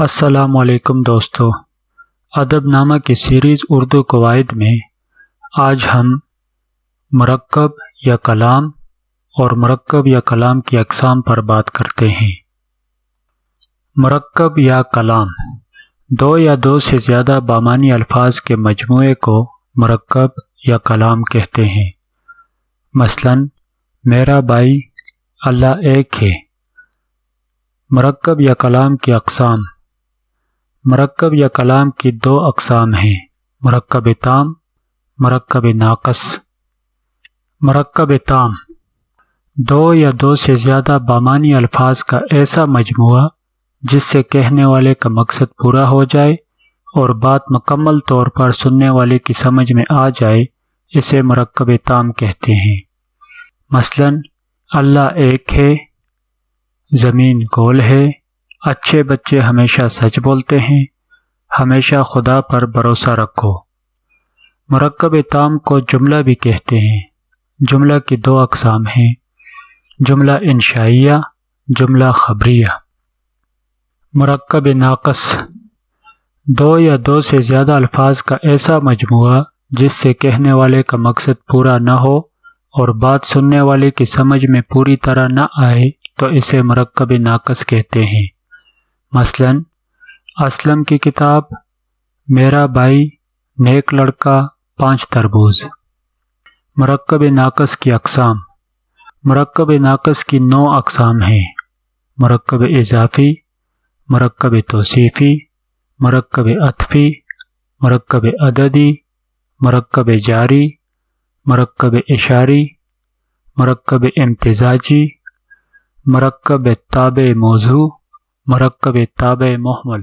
السلام علیکم دوستو۔ ادب نامہ کی سیریز اردو قواعد میں آج ہم مرکب یا کلام اور مرکب یا کلام کی اقسام پر بات کرتے ہیں۔ مرکب یا کلام۔ دو یا دو سے زیادہ بامانی الفاظ کے مجموعے کو مرکب یا کلام کہتے ہیں۔ مثلا، میرا بھائی اللہ ایک ہے۔ مرکب یا کلام کی اقسام۔ مرکب یا کلام کی دو اقسام ہیں۔ مرکب تام، مرکب ناقص۔ مرکب تام۔ دو یا دو سے زیادہ بامانی الفاظ کا ایسا مجموعہ جس سے کہنے والے کا مقصد پورا ہو جائے اور بات مکمل طور پر سننے والے کی سمجھ میں آ جائے، اسے مرکب تام کہتے ہیں۔ مثلا، اللہ ایک ہے، زمین گول ہے۔ اچھے بچے ہمیشہ سچ بولتے ہیں، ہمیشہ خدا پر بھروسہ رکھو۔ مرکب تام کو جملہ بھی کہتے ہیں۔ جملہ کی دو اقسام ہیں۔ جملہ انشائیہ، جملہ خبریہ۔ مرکب ناقص۔ دو یا دو سے زیادہ الفاظ کا ایسا مجموعہ جس سے کہنے والے کا مقصد پورا نہ ہو اور بات سننے والے کی سمجھ میں پوری طرح نہ آئے تو اسے مرکب ناقص کہتے ہیں۔ مثلا، اسلم کی کتاب میرا بھائی نیک لڑکا پانچ تربوز۔ مرکب ناقص کی اقسام۔ مرکب ناقص کی نو اقسام ہیں۔ مرکب اضافی، مرکب توصیفی، مرکب اطفی مرکب عددی، مرکب جاری، مرکب اشاری، مرکب امتزاجی، مرکب تابع موضوع۔ مرکب تابع محمل